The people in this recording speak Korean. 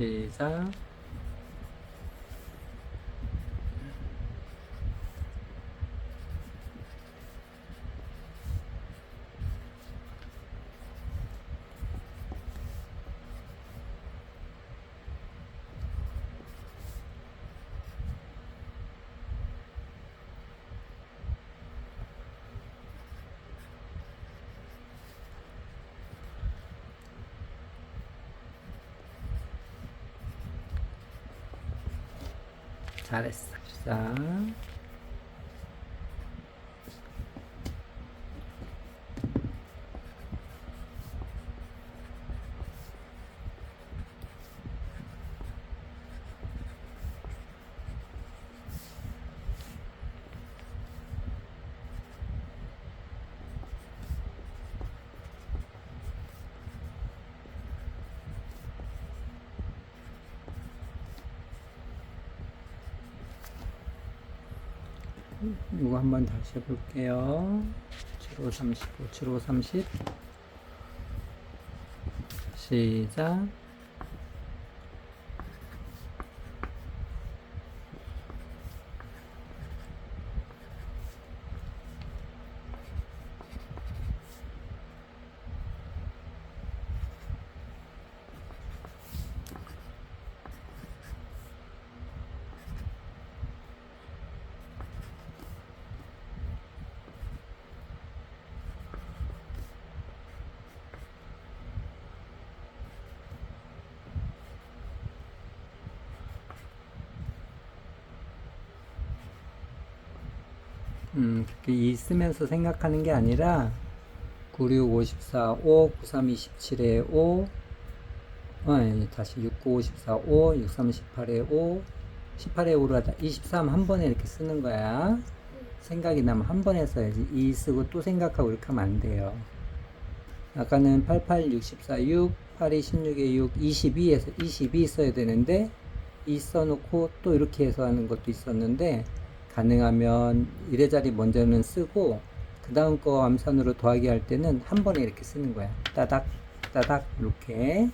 시작. 잘했어. 시 이거 한번 다시 해볼게요. 75, 35, 75, 30. 시작. 음, 그렇게 이 쓰면서 생각하는 게 아니라 96, 54, 5, 93, 27에 5, 어, 아니, 다시 69, 54, 5, 63, 18에 5, 18에 5로 하다 23 한 번에 이렇게 쓰는 거야. 생각이 나면 한 번에 써야지. 2 쓰고 또 생각하고 이렇게 하면 안 돼요. 아까는 88, 64, 6, 82, 16에 6, 22에서 22 써야 되는데 2 써놓고 또 이렇게 해서 하는 것도 있었는데 가능하면 이래자리 먼저는 쓰고 그 다음 거 암산으로 더하기 할 때는 한 번에 이렇게 쓰는 거야. 따닥 따닥 이렇게